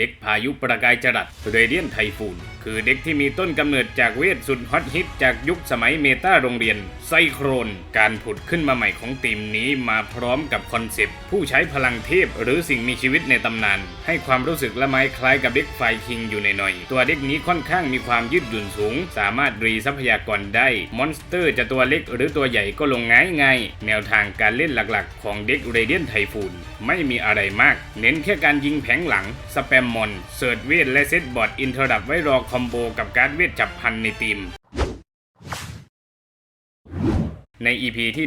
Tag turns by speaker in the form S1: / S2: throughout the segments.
S1: เด็กพายุประกายจรัสเรเดียนไทฟูนคือเด็กที่มีต้นกำเนิดจากเวทสุดฮอตฮิตจากยุคสมัยเมตาโรงเรียน ไซโครน การผุดขึ้นมาใหม่ของทีมนี้มาพร้อมกับคอนเซปต์ ผู้ใช้พลังเทพหรือสิ่งมีชีวิตในตำนาน ให้ความรู้สึกละไมคล้ายกับเด็กไฟคิงอยู่ในหน่อย ตัวเด็กนี้ค่อนข้างมีความยืดหยุ่นสูง สามารถรีทรัพยากรได้ มอนสเตอร์จะตัวเล็กหรือตัวใหญ่ก็ลงง่ายง่ายแนวทางการเล่นหลักๆ ของเด็กเรเดียนไทฟูนไม่มีอะไรมาก เน้นแค่การยิงแผงหลังสแปมมอนเสิร์ชเวทและเซตบอร์ดอินเทอร์ดับไว้รอคอมโบกับการ์ดเวทจับพันในทีม ใน EP ที่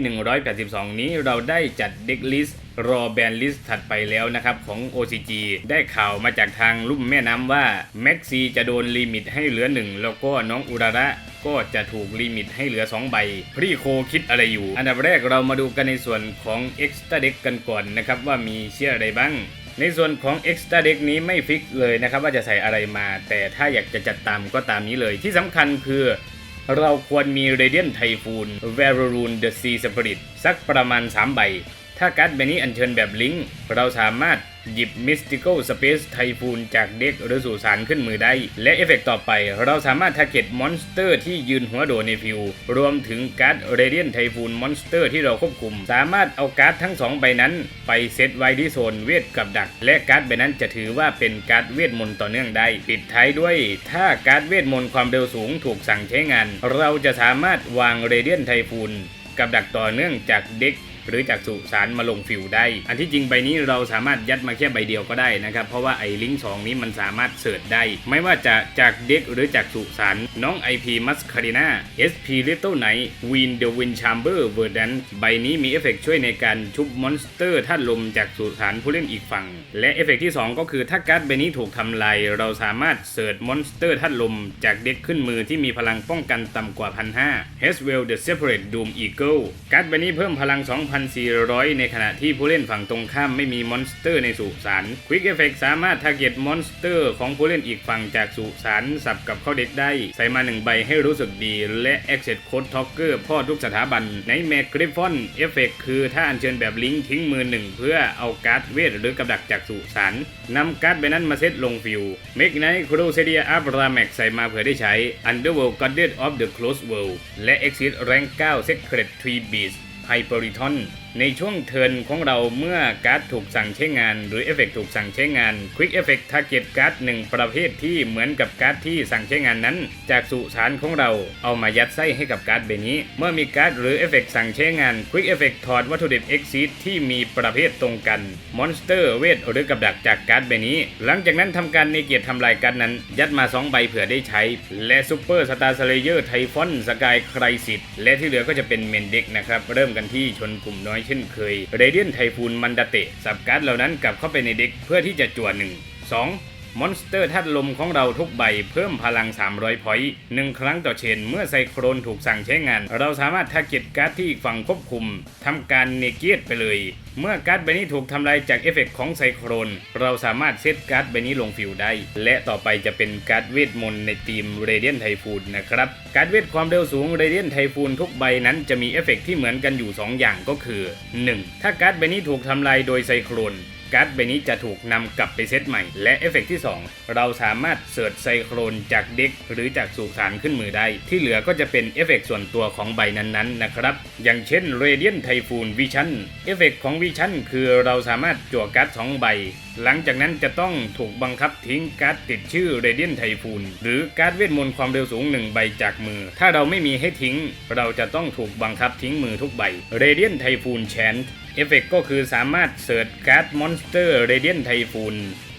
S1: 182 นี้เราได้จัดเด็กลิสต์รอแบนลิสต์ถัดไปแล้วนะครับของ OCG ได้ข่าวมาจากทางลุ่มแม่น้ำว่า แม็กซีจะโดนลิมิตให้เหลือ 1 แล้วก็น้องอุระระก็จะถูกลิมิตให้เหลือ 2 ใบพรีโคคิดอะไรอยู่ อันดับแรกเรามาดูกันในส่วนของ Extra Deck กันก่อนนะครับว่ามีเชื่ออะไรบ้าง ในส่วนของ Extra Deck นี้ไม่ฟิกเลยนะครับว่าจะใส่อะไรมา แต่ถ้าอยากจะจัดตามก็ตามนี้เลย ที่สำคัญคือ เราควรมี Radiant Typhoon v a r o r u n The Sea Spirit สักประมาณ 3 ใบ ถ้าการ์ดใบนี้อัญเชิญแบบลิงก์ เราสามารถหยิบ Mystical Space Typhoon จากเด็กหรือสู่สารขึ้นมือได้ และเอฟเฟกต์ต่อไป เราสามารถทาร์เก็ตมอนสเตอร์ที่ยืนหัวโดดในฟิว รวมถึงการ์ด Radiant Typhoon Monster ที่เราควบคุม สามารถเอาการ์ดทั้ง 2 ใบนั้น ไปเซตไว้ที่โซนเวทกับดัก และการ์ดใบนั้นจะถือว่าเป็นการ์ดเวทมนต์ต่อเนื่องได้ ปิดท้ายด้วย ถ้าการ์ดเวทมนต์ความเร็วสูงถูกสั่งใช้งาน เราจะสามารถวาง Radiant Typhoon กับดักต่อเนื่องจากเด็ก หรือจากสุสานมาลงฟิวได้ อันที่จริงใบนี้เราสามารถยัดมาแค่ใบเดียวก็ได้นะครับ เพราะว่าไอ้ลิงก์สองนี้มันสามารถเสิร์ชได้ ไม่ว่าจะจากเด็กหรือจากสุสานน้อง IP m u s c a r i n a SP Little Night Win the Wind Chamber v e r d a n ใบนี้มีเอฟเฟกต์ช่วยในการชุบมอนสเตอร์ธาตุลมจากสุสานผู้เล่นอีกฝั่ง และเอฟเฟกต์ที่ 2 ก็คือถ้าการ์ดใบนี้ถูกทำลายเราสามารถเสิร์ชมอนสเตอร์ธาตุลมจากเด็กขึ้นมือที่มีพลังป้องกันต่ำกว่า1,500 h e s w e l l the Separate Doom Eagle การ์ดใบนี้เพิ่มพลัง2,400 ในขณะที่ผู้เล่นฝั่งตรงข้ามไม่มีมอนสเตอร์ในสุสาน Quick Effect สามารถทาร์เก็ตมอนสเตอร์ของผู้เล่นอีกฝั่งจากสุสานสับกับเข้าเด็กได้ ใส่มา1ใบให้รู้สึกดี และ Access Code Talker พ่อทุกสถาบัน ในแมกกริฟอนเอฟเฟกคือถ้าอัญเชิญแบบลิงก์ทิ้งมือหนึ่งเพื่อเอาการ์ดเวทหรือกับดักจากสุสานนำการ์ดใบนั้นมาเซตลงฟิวเมกไนท์ครูเซเดียอับราแม็กใส่มาเผื่อได้ใช้ Underworld Goddess of the Closed World และ Exit Rank 9 Secret Tree Beast ไฮเปอริทอน ในช่วงเทินของเราเมื่อการ์ดถูกสั่งใช้งาน หรือเอฟเฟกถูกสั่งใช้งาน Quick Effect Target การ์ดหนึ่งประเภทที่เหมือนกับการ์ดที่สั่งใช้งานนั้น จากสุสานของเราเอามายัดไส้ให้กับการ์ดใบนี้ เมื่อมีการ์ดหรือเอฟเฟกสั่งใช้งาน Quick Effect ถอดวัตถุดิบ Exit ที่มีประเภทตรงกันมอนสเตอร์เวทหรือกับดักจากการ์ดใบนี้ หลังจากนั้นทำการในเกียรติทำลายการ์ดนั้น ยัดมา 2 ใบเผื่อได้ใช้ และซูเปอร์สตาร์สเลเยอร์ไทฟอนสกายไครสิตและที่เหลือก็จะเป็นเมนเด็กนะครับเริ่มกันที่ชนกลุ่มน้อยเช่นเคยเรเดียนไทฟูนมันดาเตะสับการ์ดเหล่านั้นกลับเข้าไปในเด็กเพื่อที่จะจั่วหนึ่งสอง มอนสเตอร์ธาตุลมของเราทุกใบเพิ่มพลัง 300 พอยต์หนึ่งครั้งต่อเชน เมื่อไซโครนถูกสั่งใช้งาน เราสามารถทาร์เก็ตการ์ดที่ฝั่งควบคุมทำการเนเกียตไปเลย เมื่อการ์ดใบนี้ถูกทำลายจากเอฟเฟกต์ของไซโครน เราสามารถเซตการ์ดใบนี้ลงฟิวได้ และต่อไปจะเป็นการ์ดเวทมนต์ในทีมเรเดียนไทฟูนนะครับ การ์ดเวทความเร็วสูงเรเดียนไทฟูนทุกใบนั้นจะมีเอฟเฟกต์ที่เหมือนกันอยู่ 2 อย่างก็คือ 1. ถ้าการ์ดใบนี้ถูกทำลายโดยไซโครน การ์ดใบนี้จะถูกนำกลับไปเซตใหม่ และเอฟเฟกต์ที่ 2 เราสามารถเสิร์ชไซโครนจากเด็กหรือจากสุสานขึ้นมือได้ ที่เหลือก็จะเป็นเอฟเฟกต์ส่วนตัวของใบนั้นๆนะครับ อย่างเช่น Radiant Typhoon Vision เอฟเฟกต์ของ Vision คือเราสามารถจั่วการ์ด2ใบหลังจากนั้นจะต้องถูกบังคับทิ้งการ์ดติดชื่อ Radiant Typhoon หรือการ์ดเวทมนต์ความเร็วสูง1ใบจากมือ ถ้าเราไม่มีให้ทิ้ง เราจะต้องถูกบังคับทิ้งมือทุกใบ Radiant Typhoon Chant เอฟเฟกก็คือสามารถเสิร์ชการ์ดมอนสเตอร์เรเดียนไทฟูน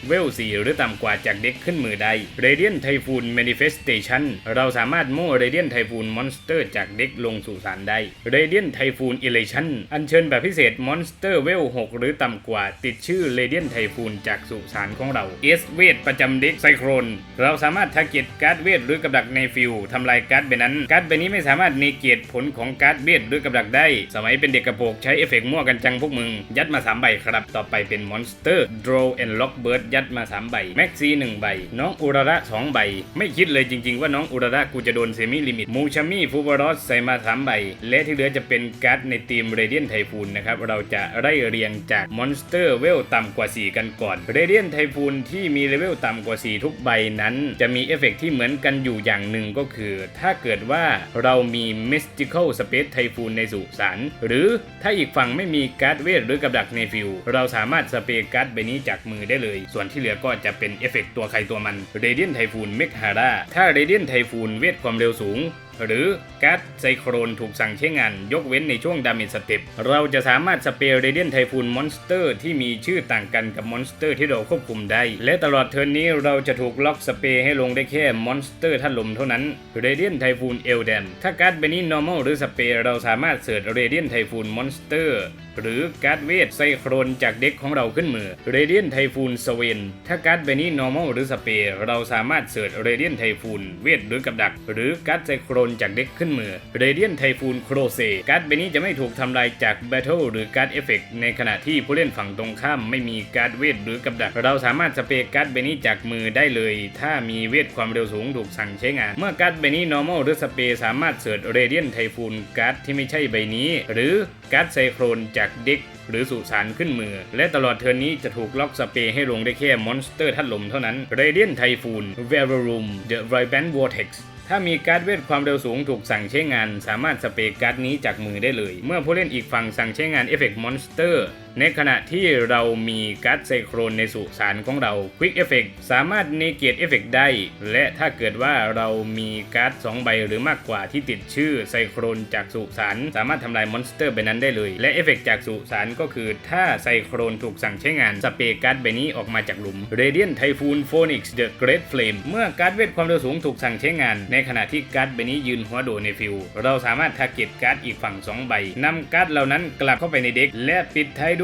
S1: เวล4หรือต่ำกว่าจากเด็กขึ้นมือได้เรเดียนไทฟูน Manifestation เราสามารถโม่เรเดียนไทฟูนมอนสเตอร์จากเด็กลงสู่สารได้เรเดียนไทฟูน Elation อัญเชิญแบบพิเศษมอนสเตอร์เวล6หรือต่ำกว่าติดชื่อเรเดียนไทฟูนจากสุสานของเราเอสเวทประจำเด็กไซโครนเราสามารถทาร์เก็ตการ์ดเวทหรือกับดักในฟิลทำลายการ์ดใบนั้นการ์ดใบนี้ไม่สามารถเนเกตผลของการ์ดเวทหรือกับดักได้ สมัยเป็นเด็กกระโปงใช้เอฟเฟกต์มั่วกันจังพวกมึง ยัดมา3ใบครับ ต่อไปเป็นมอนสเตอร์ Draw and Lock Bird ยัดมา 3 ใบ แม็กซีหนึ่งใบ น้องอุระระ2ใบ ไม่คิดเลยจริง ๆ ว่าน้องอุระระกูจะโดนเซมิลิมิต มูชามิฟูบารอสใส่มา 3 ใบ และที่เหลือจะเป็นการ์ดในทีมเรเดียนไทฟูนนะครับ เราจะไล่เรียงจากมอนสเตอร์เวลต่ำกว่า 4 กันก่อน เรเดียนไทฟูนที่มีเลเวลต่ำกว่า 4 ทุกใบนั้น จะมีเอฟเฟกต์ที่เหมือนกันอยู่อย่างหนึ่งก็คือ ถ้าเกิดว่าเรามี Mystical Space Typhoon ในสุสานหรือถ้าอีกฝั่งไม่มีการ์ดเวทหรือกับดักในฟิลเราสามารถสเปรย์การ์ดใบนี้จากมือได้เลยส่วนที่เหลือก็จะเป็นเอฟเฟกต์ตัวใครตัวมันเรเดียนไทฟูนเมกฮาร่าถ้าเรเดียนไทฟูนเวทความเร็วสูง หรือการ์ดไซโครนถูกสั่งใช้งาน ยกเว้นในช่วงดามจสเต็ปเราจะสามารถสเปรย์เรเดียนไทฟูนมอนสเตอร์ที่มีชื่อต่างกันกับมอนสเตอร์ที่เราควบคุมได้ และตลอดเทิร์นนี้เราจะถูกล็อกสเปรย์ให้ลงได้แค่มอนสเตอร์ท่านลมเท่านั้นเรเดียนไทฟูนเอลเดนถ้าการ์ดใบนี้ normal หรือสเปรย์เราสามารถเสิร์ชเรเดียนไทฟูนมอนสเตอร์หรือการ์ดเวทไซโครนจากเด็กของเราขึ้นมือเรเดียนไทฟูนสเวนถ้าการ์ดใบนี้ normal หรือสเปรย์เราสามารถเสิร์ชเรเดียนไทฟูนเวทหรือกับดัก หรือการ์ดไซโครนจากเด็กขึ้นมือเรเดียนไทฟูนโครเซการ์ดใบนี้จะไม่ถูกทำลายจากแบทเทิลหรือการ์ดเอฟเฟกในขณะที่ผู้เล่นฝั่งตรงข้ามไม่มีการ์ดเวทหรือกับดัก เราสามารถสเปรย์การ์ดใบนี้จากมือได้เลย ถ้ามีเวทความเร็วสูงถูกสั่งใช้งาน เมื่อการ์ดใบนี้ normal หรือสเปรย์สามารถเสิร์ชเรเดียนไทฟูนการ์ดที่ไม่ใช่ใบนี้ หรือการ์ดไซโครนจากเด็กหรือสุสานขึ้นมือ และตลอดเทิร์นนี้จะถูกล็อกสเปย์ให้ลงได้แค่มอนสเตอร์ทัดลมเท่านั้นเรเดียนไทฟูนเวเวอรูมเดอะไรแบนวอร์เท็กซ์ ถ้ามีการ์ดเวทความเร็วสูงถูกสั่งใช้งาน สามารถสเปกการ์ดนี้จากมือได้เลย เมื่อผู้เล่นอีกฝั่งสั่งใช้งานเอฟเฟกต์มอนสเตอร์ ในขณะที่เรามีการ์ดไซโครนในสุสานของเรา Quick Effect สามารถเนเกตเอฟเฟกได้ และถ้าเกิดว่าเรามีการ์ด2ใบหรือมากกว่าที่ติดชื่อไซโครนจากสุสานสามารถทำลายมอนสเตอร์ใบนั้นได้เลย และเอฟเฟกจากสุสานก็คือ ถ้าไซโครนถูกสั่งใช้งานสเปรย์การ์ดใบนี้ออกมาจากหลุม Radiant Typhoon Phoenix The Great Flame เมื่อการ์ดเวทความเร็วสูงถูกสั่งใช้งาน ในขณะที่การ์ดใบนี้ยืนหัวโดในฟิลเราสามารถทาร์เก็ตการ์ดอีกฝั่ง 2 ใบนำการ์ดเหล่านั้นกลับเข้าไปในเด็กและปิดท้ายด้วย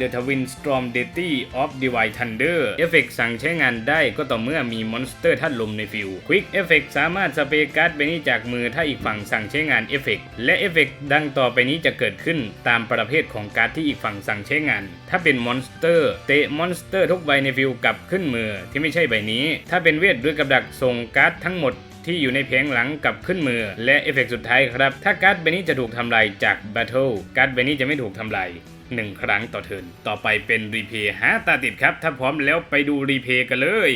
S1: ดอะทวินสตรอมเดตี้ออฟดิวายทันเดอร์เอฟเฟกสั่งใช้งานได้ก็ต่อเมื่อมีมอนสเตอร์ท่านลมในฟิลควิกเอฟเฟกสามารถสเปรย์การ์ดใบนี้จากมือถ้าอีกฝั่งสั่งใช้งานเอฟเฟกและเอฟเฟกดังต่อไปนี้จะเกิดขึ้นตามประเภทของการ์ดที่อีกฝั่งสั่งใช้งาน ถ้าเป็นมอนสเตอร์เตะมอนสเตอร์ทุกใบในฟิลกลับขึ้นมือที่ไม่ใช่ใบนี้ ถ้าเป็นเวทหรือกับดักส่งการ์ดทั้งหมดที่อยู่ในเพลงหลังกลับขึ้นมือ และเอฟเฟกต์สุดท้ายครับ ถ้าการ์ดใบนี้จะถูกทำลายจากแบทเทิลการ์ดใบนี้จะไม่ถูกทำลาย หนึ่งครั้งต่อเทิร์นต่อไปเป็นรีเพย์หาตาติดครับ ถ้าพร้อมแล้วไปดูรีเพย์กันเลย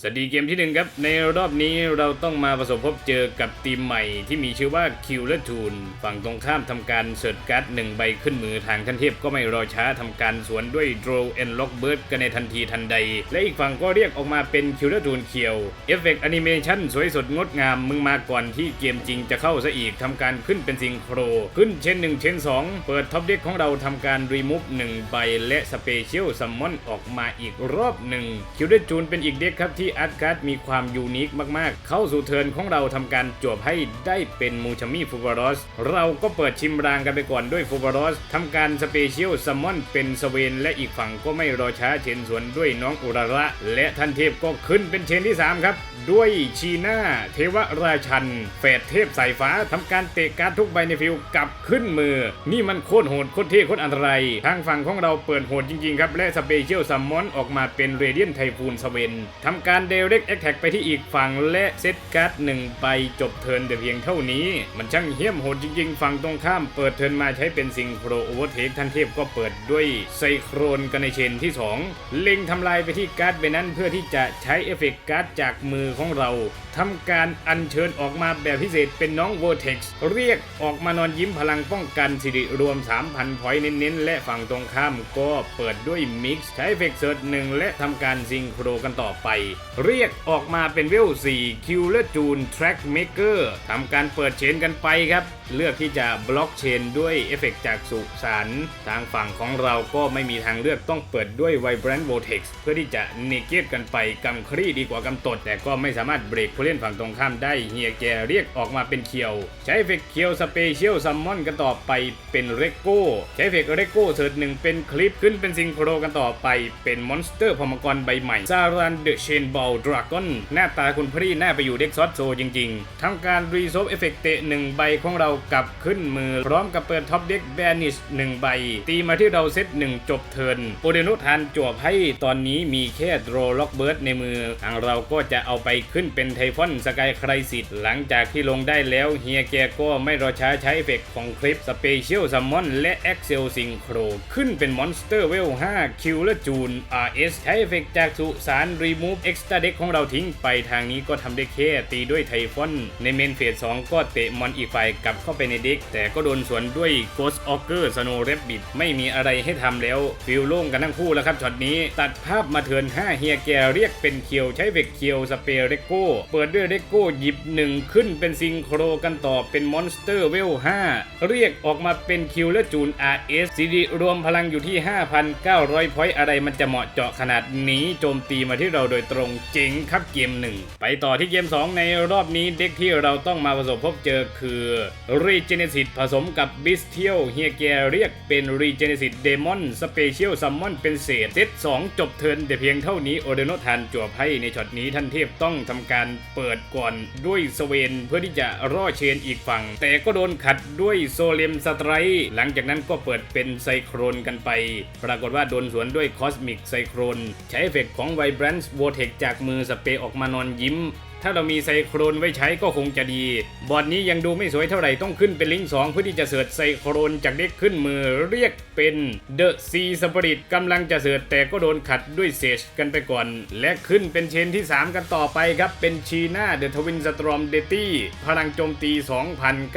S1: สวัสดีเกมที่หนึ่งครับ ในรอบนี้เราต้องมาประสบพบเจอกับทีมใหม่ที่มีชื่อว่า k i l l e r t o o n ฝั่งตรงข้ามทำการเสิร์ชการ์ดหนึ่งใบขึ้นมือทางขั้นเทพก็ไม่รอช้าทำการสวนด้วย Draw and Lock Bird กันในทันทีทันใด และอีกฝั่งก็เรียกออกมาเป็น k i l l e r t o o n เขียวเอฟเฟกต์แอนิเมชันสวยสดงดงามมึงมาก่อนที่เกมจริงจะเข้าซะอีกทำการขึ้นเป็นซิงโคร ขึ้นเชน1เชน2เปิดท็อปเด็กของเราทำการรีมูฟ1ใบและสเปเชียลซัมมอนออกมาอีกรอบหนึ่งคิวเดจูนเป็นอีกเด็กครับที่อาร์ตการ์ดมีความยูนิคมากๆ เข้าสู่เทิร์นของเราทำการจวบให้ได้เป็นมูชามิฟูบารอส เราก็เปิดชิมรางกันไปก่อนด้วยฟูบารอสทำการสเปเชียลซัมมอนเป็นสเวนและอีกฝั่งก็ไม่รอช้าเชนสวนด้วยน้องอุระระ และทันเทพก็ขึ้นเป็นเชนที่ 3 ครับ ด้วยชีน่าเทวราชันแฝดเทพสายฟ้าทำการเตะการ์ดทุกใบในฟิลกลับขึ้นมือ นี่มันโคตรโหดโคตรเท่โคตรอันตรายทางฝั่งของเราเปิดโหดจริงๆครับและสเปเชียลซัมมอนออกมาเป็นเรเดียนไทฟูนสเวนทำการการเดเร็กแอคแท็กไปที่อีกฝั่งและเซตการ์ดหนึ่งไปจบเทิร์นแต่เพียงเท่านี้ มันช่างเหี้ยมโหดจริงๆ ฝั่งตรงข้ามเปิดเทิร์นมาใช้เป็นซิงโครโอเวอร์เทคท่านเทพก็เปิดด้วยไซโครนกันในเชนที่ 2 เล็งทำลายไปที่การ์ดไปนั้นเพื่อที่จะใช้เอฟเฟกต์การ์ดจากมือของเรา ทำการอัญเชิญออกมาแบบพิเศษเป็นน้องโวอร์เท็กซ์เรียกออกมานอนยิ้มพลังป้องกันสิริรวม 3,000 พอยต์เน้นๆ และฝั่งตรงข้ามก็เปิดด้วยมิกซ์ใช้เอฟเฟกต์เซิร์ชหนึ่งและทำการซิงโครกันต่อไป เรียกออกมาเป็นเวล 4 คิวเลอร์จูนแทร็กเมเกอร์ทำการเปิดเชนกันไปครับ เลือกที่จะบล็อกเชนด้วยเอฟเฟกต์จากสุสานทางฝั่งของเราก็ไม่มีทางเลือกต้องเปิดด้วย Vibrant Vortex เพื่อที่จะเนเกตกันไปกำครีดีกว่ากำตด แต่ก็ไม่สามารถเบรกผู้เล่นฝั่งตรงข้ามได้เฮียแกเรียกออกมาเป็นเคียว ใช้เอฟเฟกเคียวสเปเชียลซัมมอนกันต่อไปเป็นเรโก้ใช้เอฟเฟกเรโก้เสิร์ชหนึ่งเป็นคลิปขึ้นเป็นซิงโครกันต่อไปเป็นมอนสเตอร์พมกรใบใหม่ซารันเดอะเชนบ Ball Dragon หน้าตาคุณพรีหน้าไปอยู่เด็กซอสโซจริงๆทำการรีโซฟเอฟเฟกเตะหนึ่งใบของเรากลับขึ้นมือ พร้อมกับเปิดท็อปเด็กแบนิชหนึ่งใบ ตีมาที่เราเซตหนึ่งจบเทิร์นโอเดโนทานจวบให้ตอนนี้มีแค่โดรล็อกเบิร์ดในมือทางเราก็จะเอาไปขึ้นเป็นไทฟอนสกายครสิตหลังจากที่ลงได้แล้วเฮียแกก็ไม่รอช้าใช้เอฟเฟกของคลิปสเปเชียลซัมมอนและเอ็กเซลซิงโครขึ้นเป็นมอนสเตอร์เวล 5 คิวและจูน RS ใช้เอฟเฟกจากสุสานรีมูฟเอ็กซ์ต a เด็กของเราทิ้งไปทางนี้ก็ทำได้แค่ตีด้วยไทฟอนในเมนเฟส2ก็เตะมอนอีกฝ่ายกลับเข้าไปในเด็ก แต่ก็โดนสวนด้วย Ghost Auger Snow Rabbit ไม่มีอะไรให้ทำแล้วฟิลโล่งกันทั้งคู่แล้วครับช็อตนี้ ตัดภาพมาเทิร์น5เฮียแกเรียกเป็นเคียวใช้เวกเคียวสเปเรโก้เปิดด้วยเรโก้หยิบหนึ่งขึ้นเป็นซิงโครกันต่อเป็นมอนสเตอร์เวล 5 เรียกออกมาเป็นคิวและจูน RS ซีดีรวมพลังอยู่ที่ 5,900 พอยต์อะไรมันจะเหมาะเจาะขนาดนี้โจมตีมาที่เราโดยตรงเจ๋งครับเกม 1 ไปต่อที่เกม 2 ในรอบนี้เด็กที่เราต้องมาประสบพบเจอคือ Regenesis ผสมกับ Bestial เฮียแกเรียกเป็น Regenesis Demon Special Summon เป็นเศษเซต2จบเทินแต่เพียงเท่านี้โอเดโนทานจวบให้ในช็อตนี้ท่านเทพต้องทำการ เปิดก่อนด้วยสเวนเพื่อที่จะร่อเชนอีกฝั่ง แต่ก็โดนขัดด้วยโซเลมสไตร์หลังจากนั้นก็เปิดเป็นไซโครนกันไป ปรากฏว่าโดนสวนด้วยคอสมิกไซโครนใช้เอฟเฟกของไวบรันส์โวเทกจากมือสเปย์ออกมานอนยิ้ม ถ้าเรามีไซโครนไว้ใช้ก็คงจะดี บอร์ดนี้ยังดูไม่สวยเท่าไหร่ต้องขึ้นเป็นลิงก์2เพื่อที่จะเสิร์ชไซโครนจากเด็กขึ้นมือเรียกเป็นเดอะซีสปริตกำลังจะเสิร์ชแต่ก็โดนขัดด้วยเซจกันไปก่อน และขึ้นเป็นเชนที่ 3 กันต่อไปครับ เป็นชีน่าเดอะทวินสตรอมเดตี้พลังโจมตี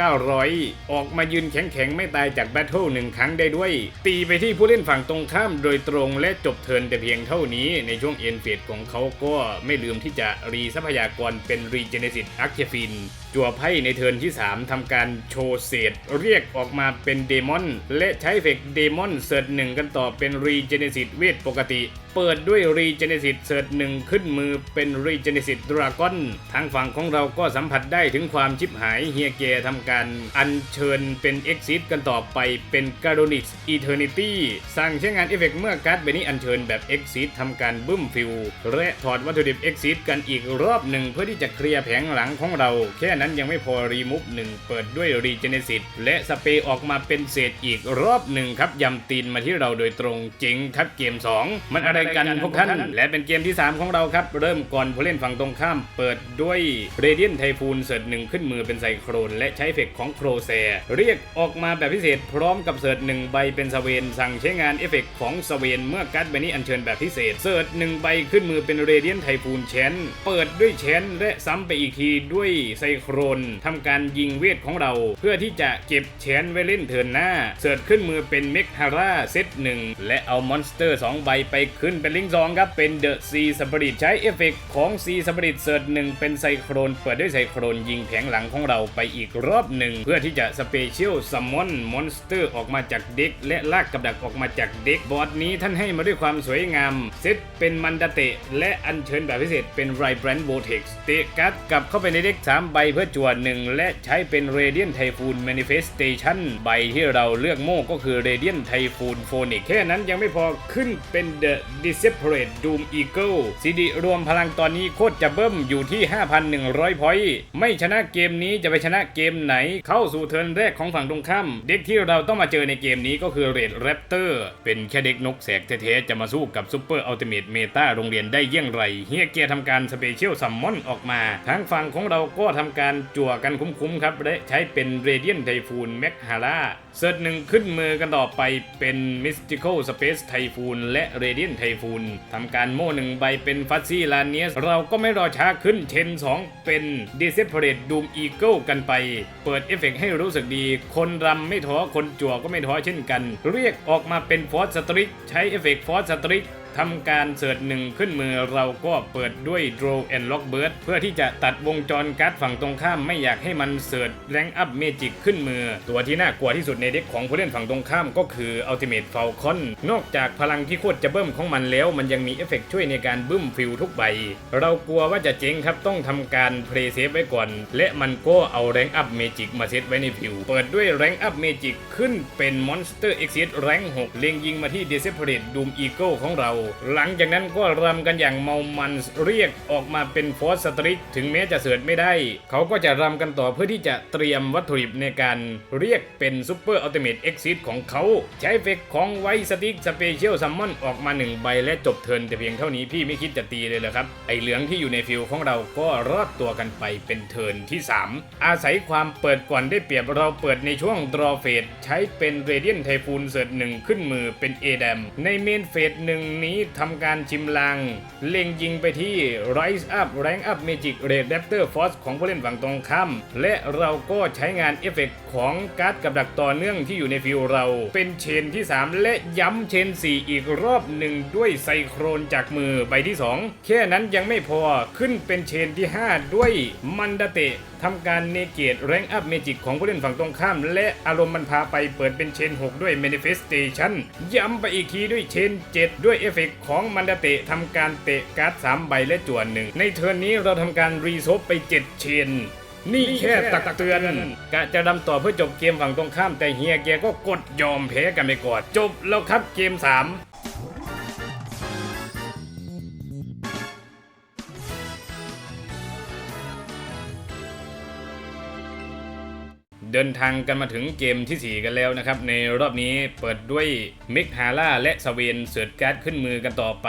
S1: 2,900 ออกมายืนแข็งๆ ไม่ตายจากแบทเทิลหนึ่งครั้งได้ด้วย ตีไปที่ผู้เล่นฝั่งตรงข้ามโดยตรงและจบเทินแต่เพียงเท่านี้ในช่วงเอ็นเฟดของเขาก็ไม่ลืมที่จะรีทรัพยากรเป็นรีเจเนซิตอัคเคฟินจั่วไพ่ในเทิร์นที่ 3ทำการโชว์เศษ เรียกออกมาเป็นเดมอน และใช้เฟกเดมอนเสิร์ตหนึ่งกันต่อเป็นรีเจเนซิตเวทปกติเปิดด้วยรีเจเนซิตเสิร์ตหนึ่งขึ้นมือเป็นรีเจเนซิตดราก้อนทางฝั่งของเราก็สัมผัสได้ถึงความชิบหายเฮียเกทำการอัญเชิญเป็นเอ็กซิสกันต่อไปเป็นการ o นิกอีเทอร์นิตี้สั่งใช้งานเอฟเฟกเมื่อการ์ดใบนี้อัญเชิญแบบเอ็กซิสทำการบึ้มฟิวและถอดวัตถุดิบเอ็กซิสกันอีกรอบหนึ่งเพื่อที่จะเคลียร์แผงหลังของเรา แค่นั้นยังไม่พอรีมูฟหนึ่งเปิดด้วยรีเจเนซิตและสเปย์ออกมาเป็นเศษอีกรอบหนึ่งครับยำตีนมาที่เราโดยตรงเจ๋งครับเกม 2 มันอะไรกันพวกท่าน และเป็นเกมที่ 3 ของเราครับ เริ่มก่อนผู้เล่นฝั่งตรงข้าม เปิดด้วยเรเดียนไทฟูนเสิร์ตหนึ่งขึ้นมือเป็นไซโครน และใช้เอฟเฟกต์ของโครแซเรียกออกมาแบบพิเศษ พร้อมกับเสิร์ตหนึ่งใบเป็นสเวนสั่งใช้งานเอฟเฟกต์ของสเวนเมื่อการ์ดใบนี้อัญเชิญแบบพิเศษเสิร์ตหนึ่งใบขึ้นมือเป็นเรเดียนไทฟูนแชนเปิดด้วยแชนและซ้ำไปอีกทีด้วยไซโครนทำการยิงเวทของเรา เพื่อที่จะเก็บแชนไว้เล่นเทิร์นหน้า เสิร์ตขึ้นมือเป็นเมกฮาร่าเซตหนึ่งและเอามอนสเตอร์ 2 ใบไปขึ้นเป็นลิงก์สองครับ เป็นเดอะซีสปริตใช้เอฟเฟกของซีสปริตเสิร์ตหนึ่งเป็นไซโครน เปิดด้วยไซโครนยิงแผงหลังของเราไปอีกรอบหนึ่ง เพื่อที่จะสเปเชียลซัมมอนมอนสเตอร์ออกมาจากเด็ก และลากกับดักออกมาจากเด็กบอร์ดนี้ท่านให้มาด้วยความสวยงาม เซตเป็นมันดาเตะ และอัญเชิญแบบพิเศษเป็นไรแบรนด์โบเท็กเตะการ์ดกลับเข้าไปในเด็ก3ใบเพื่อจวดหนึ่งและใช้เป็นเรเดียนไทฟูน Manifestation ใบที่เราเลือกโม่ก็คือ Radiant Typhoon Phonic แค่นั้นยังไม่พอขึ้นเป็น The Desperate Doom Eagle ซีดีรวมพลังตอนนี้โคตรจะเบิ้มอยู่ที่ 5,100 พอยต์ไม่ชนะเกมนี้จะไปชนะเกมไหน เข้าสู่เทิร์นแรกของฝั่งตรงข้าม เด็กที่เราต้องมาเจอในเกมนี้ก็คือ Red Raptor เป็นแค่เด็กนกแสกแท้ๆจะมาสู้กับ Super Ultimate Meta โรงเรียนได้เยี่ยงไรเฮียเกียร์ทำการสเปเชียลซัมมอนออกมาทางฝั่งของเราก็ทำการจั่วกันคุ้มๆครับและใช้เป็น Radiant Typhoon m a c h a r a เซิร์ชหนึ่งขึ้นมือกันต่อไปเป็น Mystical Space Typhoon และ Radiant Typhoon ททำการโม่หนึ่งใบเป็นฟัซซี่ลานเนียส เราก็ไม่รอช้าขึ้นเชน 2 เป็น Desperate Doom Eagle กันไป เปิดเอฟเฟกต์ให้รู้สึกดี คนรำไม่ท้อคนจั่วก็ไม่ท้อเช่นกัน เรียกออกมาเป็นฟอสสตริกใช้เอฟเฟกต์ Force Strike ทำการเสิร์ชหนึ่งขึ้นมือเราก็เปิดด้วย Draw and Lock Bird เพื่อที่จะตัดวงจรการ์ดฝั่งตรงข้ามไม่อยากให้มันเสิร์ชแรงอัพเมจิกขึ้นมือ ตัวที่น่ากลัวที่สุดในเด็กของผู้เล่นฝั่งตรงข้ามก็คือ Ultimate Falcon นอกจากพลังที่โคตรจะเบิ้มของมันแล้ว มันยังมีเอฟเฟกต์ช่วยในการบึ้มฟิลทุกใบ เรากลัวว่าจะเจ๊งครับต้องทำการเพลย์เซฟไว้ก่อน และมันก็เอาแรงอัพเมจิกมาเซตไว้ในฟิว เปิดด้วยแรงอัพเมจิกขึ้นเป็นมอนสเตอร์เอ็กซิสแรง6เล็งยิงมาที่ Desperate Doom Eagle ของเราหลังจากนั้นก็รำกันอย่างเมามันเรียกออกมาเป็นฟอสสตริกถึงแม้จะเสิร์ชไม่ได้ เขาก็จะรำกันต่อเพื่อที่จะเตรียมวัตถุดิบในการเรียกเป็นซูเปอร์อัลติเมทเอ็กซิสของเขา ใช้เฟกของไวสติกสเปเชียลซัมมอนออกมาหนึ่งใบและจบเทินแต่เพียงเท่านี้พี่ไม่คิดจะตีเลยเหรอครับ ไอเหลืองที่อยู่ในฟิลของเราก็รอดตัวกันไปเป็นเทินที่ 3 อาศัยความเปิดก่อนได้เปรียบเราเปิดในช่วงดรอเฟสใช้เป็นเรเดียนไทฟูนเสิร์ตหนึ่งขึ้นมือเป็นเอดมในเมนเฟสหนึ่งนี้ทำการชิมลัง เล็งยิงไปที่ Rise Up Rank Up Magic Red Raptor Force ของผู้เล่นฝั่งตรงข้ามและเราก็ใช้งานเอฟเฟกต์ของการ์ดกับดักต่อเนื่องที่อยู่ในฟิลเราเป็นเชนที่ 3 และย้ำเชน 4 อีกรอบหนึ่งด้วยไซโครนจากมือใบที่ 2 แค่นั้นยังไม่พอขึ้นเป็นเชนที่ 5 ด้วยมันดาเตะทำการเนเกตแรงอัพเมจิกของผู้เล่นฝั่งตรงข้าม และอารมณ์มันพาไปเปิดเป็นเชน 6 ด้วย Manifestation ย้ำไปอีกทีด้วยเชน 7 ด้วยเอฟเฟกของมันดาเตะทำการเตะการ์ด3ใบและจวนหนึ่ง ในเทิร์นนี้เราทำการรีโซฟไป7เชนนี่แค่ตักเตือนกะจะดำต่อเพื่อจบเกมฝั่งตรงข้ามแต่เฮียแกก็กดยอมแพ้กันไปก่อน จบแล้วครับเกม 3 เดินทางกันมาถึงเกมทีสี่ 4 กันแล้วนะครับ ในรอบนี้เปิดด้วยมิกฮาร่าและสเวนเสิร์ชการ์ดขึ้นมือกันต่อไป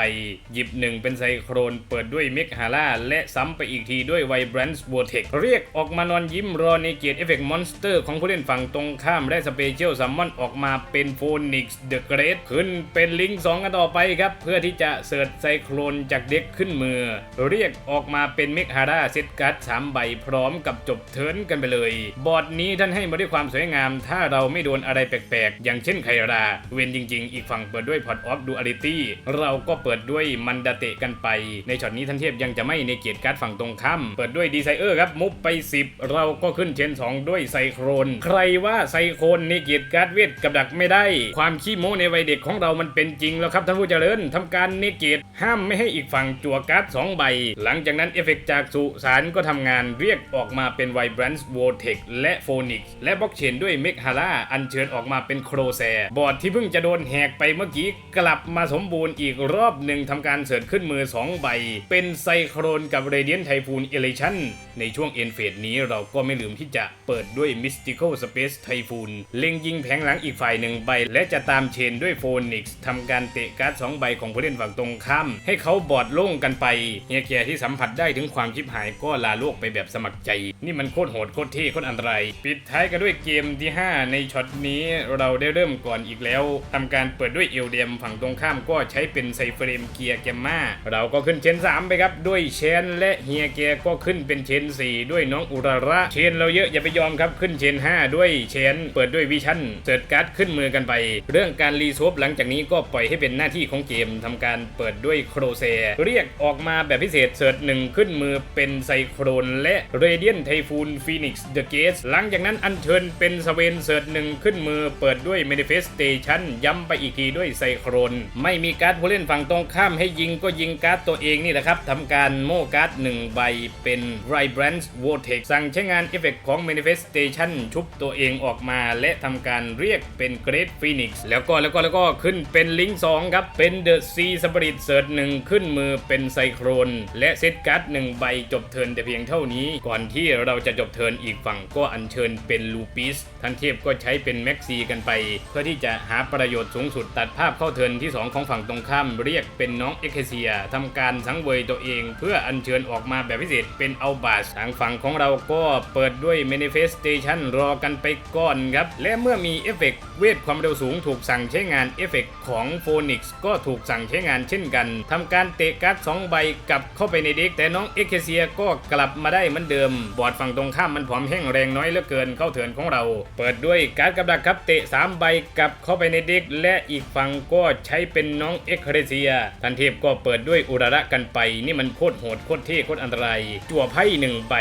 S1: หยิบหนึ่งเป็นไซโครน เปิดด้วยมิกฮาร่าและซ้ำไปอีกทีด้วยไวบรันส์วเทคเรียกออกมานอนยิ้มรอในเกียรติเอฟเฟกต์มอนสเตอร์ของผู้เล่นฝั่งตรงข้ามได้สเปเชียลซัมมอนออกมาเป็นโฟนิกส์เดอะเกรดขึ้นเป็นลิงก์2กันต่อไปครับเพื่อที่จะเสิร์ชไซโครนจากเด็กขึ้นมือ เรียกออกมาเป็นมิกฮาร่าเซตการ์ด3ใบพร้อมกับจบเทิร์นกันไปเลย บอร์ดนี้ท่านให้มาด้วยความสวยงาม ถ้าเราไม่โดนอะไรแปลกๆ อย่างเช่นไครา เวนจริง ๆ อีกฝั่งเปิดด้วยพอ t ออฟดูอาริตี้เราก็เปิดด้วยมันดาเตะกันไป ในช็อตนี้ท่านเทพยังจะไม่ในเกียรติการ์ดฝั่งตรงข้ามเปิดด้วยดีไซเออร์ครับมุฟไป 10 เราก็ขึ้นเชน2 ด้วยไซโครน ใครว่าไซโครนในเกียรติการ์ดเวทกับดักไม่ได้ ความขี้โม้ในวัยเด็กของเรามันเป็นจริงแล้วครับท่านผู้เจริญทำการเนเกตห้ามไม่ให้อีกฝั่งจั่วการ์ดสองใบ หลังจากนั้นเอฟเฟกต์จากสุสานก็ทำงานเรียกออกมาเป็นไวบรันส์โวเทคและโฟนิกและบล็อกเชนด้วยเมกฮาร่าอัญเชิญออกมาเป็นโครแซบอร์ดที่เพิ่งจะโดนแหกไปเมื่อกี้กลับมาสมบูรณ์อีกรอบหนึ่งทำการเสิร์ชขึ้นมือ 2 ใบ เป็นไซโครนกับเรเดียนไทฟูนเอเลชันในช่วงเอ็นเฟสนี้เราก็ไม่ลืมที่จะเปิดด้วย Mystical Space Typhoon เล็งยิงแผงหลังอีกฝ่ายหนึ่งใบ และจะตามเชนด้วยโฟนิกส์ทำการเตะการ์ดสองใบของผู้เล่นฝั่งตรงข้าม ให้เขาบอดโล่งกันไปเฮียแกที่สัมผัสได้ถึงความชิบหายก็ลาโลกไปแบบสมัครใจ นี่มันโคตรโหดโคตรเท่โคตรอันตรายปิดท้ายกันด้วยเกมที่ 5 ในช็อตนี้เราได้เริ่มก่อนอีกแล้วทำการเปิดด้วยเอลเดียมฝั่งตรงข้ามก็ใช้เป็นไซเฟรมเกียร์แกมมาเราก็ขึ้นเชน 3 ไปครับด้วยเชนและเฮียแกก็ขึ้นเป็นเชน 4 ด้วยน้องอุระระเชนเราเยอะอย่าไปยอมครับขึ้นเชน 5 ด้วยเชน เปิดด้วยวิชั่นเสิร์ชการ์ดขึ้นมือกันไป เรื่องการรีโซฟหลังจากนี้ก็ปล่อยให้เป็นหน้าที่ของเกมทำการเปิดด้วยโครเซเรียกออกมาแบบพิเศษเสิร์ชหนึ่งขึ้นมือเป็นไซโครนและเรเดียนไทฟูนฟีนิกซ์เดอะเกสหลังจากนั้นอัญเชิญเป็นสเวนเสิร์ชหนึ่งขึ้นมือเปิดด้วย Manifestation ย้ำไปอีกทีด้วยไซโครน ไม่มีการ์ดผู้เล่นฝั่งตรงข้ามให้ยิงก็ยิงการ์ดตัวเองนี่แหละครับทำการโม่การ์ดหนึ่งใบเป็น Vibrant Vortex สั่งใช้งานเอฟเฟกต์ของ Manifestation ชุบตัวเองออกมา และทำการเรียกเป็น Great Phoenix แล้วก็แล้วก็แล้วก็ขึ้นเป็นลิงก์2ครับ เป็น The Sea Spirit เสิร์ชหนึ่งขึ้นมือเป็นไซโครน และเซตการ์ดหนึ่งใบจบเทินแต่เพียงเท่านี้ ก่อนที่เราจะจบเทินอีกฝั่งก็อัญเชิญเป็นลูปิสท่านเทพก็ใช้เป็นแม็กซีกันไป เพื่อที่จะหาประโยชน์สูงสุดตัดภาพเข้าเทินที่ 2 ของฝั่งตรงข้ามเรียกเป็นน้องเอ็กเซียทำการสังเวยตัวเอง เพื่ออัญเชิญออกมาแบบพิเศษเป็นอัลบาสทางฝั่งของเราก็เปิดด้วย Manifestation รอกันไปก่อนครับ และเมื่อมีเอฟเฟกต์เวทความเร็วสูงถูกสั่งใช้งานเอฟเฟกต์ของโฟนิกส์ก็ถูกสั่งใช้งานเช่นกันทำการเตะการ์ดสองใบกลับเข้าไปในเด็กแต่น้องเอ็กเซียก็กลับมาได้เหมือนเดิม บอร์ดฝั่งตรงข้ามมันผอมแห้งแรงน้อยเหลือเกินเข้าเถินของเรา เปิดด้วยการกับดักครับเตะสามใบกับเข้าไปในเด็ก และอีกฝั่งก็ใช้เป็นน้องเอ็กเซียทันเทพก็เปิดด้วยอุระระกันไป นี่มันโคตรโหดโคตรเท่โคตรอันตรายจั่วไพ่หนึ่งใบ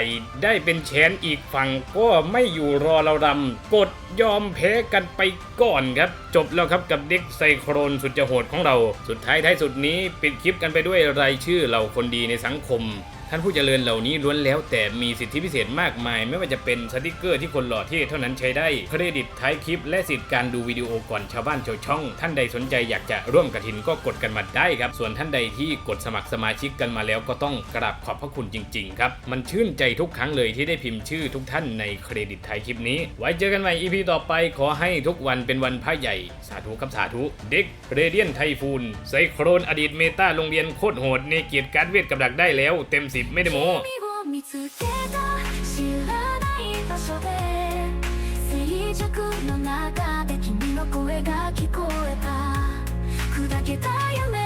S1: ได้เป็นแชนอีกฝั่งก็ไม่อยู่รอเรารำกดยอมแพ้กันไปก่อนครับ จบแล้วครับกับเด็กไซโครนสุดจะโหดของเรา สุดท้ายท้ายสุดนี้ปิดคลิปกันไปด้วยรายชื่อเราคนดีในสังคม ท่านผู้เจริญเหล่านี้ล้วนแล้วแต่มีสิทธิพิเศษมากมาย ไม่ว่าจะเป็นสติกเกอร์ที่คนหล่อเท่เท่านั้นใช้ได้เครดิตท้ายคลิป และสิทธิการดูวิดีโอก่อนชาวบ้านชาวช่อง ท่านใดสนใจอยากจะร่วมกระถินก็กดกันมาได้ครับ ส่วนท่านใดที่กดสมัครสมาชิกกันมาแล้วก็ต้องกราบขอบพระคุณจริงๆครับมันชื่นใจทุกครั้งเลยที่ได้พิมพ์ชื่อทุกท่านในเครดิตท้ายคลิปนี้ ไว้เจอกันใหม่ EP ต่อไปขอให้ทุกวันเป็นวันพระใหญ่สาธุครับสาธุเด็กเรเดียนไทฟูนไซโครนอดีตเมตาโรงเรียนโคตรโหดในเกียรติการเวทกับดักได้แล้วเต็มสิ
S2: し目でもの中で君の声が聞こえた。砕けた夢